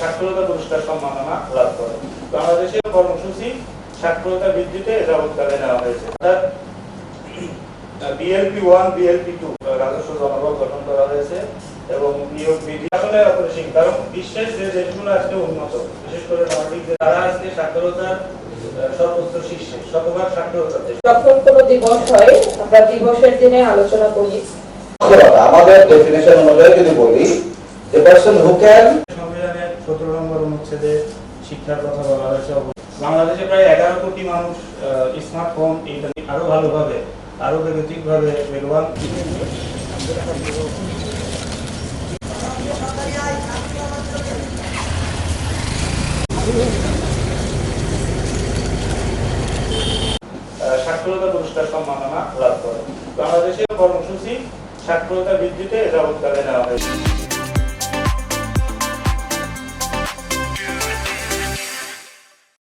সাক্ষরতা পুরস্কার সম্মাননা লাভ করে। বাংলাদেশের কর্মসূচি সাক্ষরতা বৃদ্ধিতে নেওয়া হয়েছে। অর্থাৎ বিএলপি ওয়ান বিএলপি টু রাজস্ব জনবল গঠন করা হয়েছে। এবং নিয়োগ বিধি আসলে অপরিসীম। কারণ বিশ্বের যে দেশগুলো আজকে উন্নত বিশেষ করে নর্ডিক যে- তারা আজকে সাক্ষরতার সর্বোচ্চ শীর্ষে শতভাগ সাক্ষরতা দেশ। যখন কোনো দিবস হয় আমরা দিবসের দিনে আলোচনা করি। আমাদের ডেফিনেশন অনুযায়ী যদি বলি যে পার্সন হু ক্যান সংবিধানের সতেরো নম্বর অনুচ্ছেদে শিক্ষার কথা বলা হয়েছে। বাংলাদেশে প্রায় এগারো কোটি মানুষ স্মার্টফোন ইন্টারনেট আরও ভালোভাবে আরও বেগতিকভাবে বেগবান। সাক্ষরতা পুরস্কার সম্মাননা লাভ করে। বাংলাদেশের কর্মসূচি সাক্ষরতা বৃদ্ধিতে যাবৎকালে নেওয়া হয়েছে।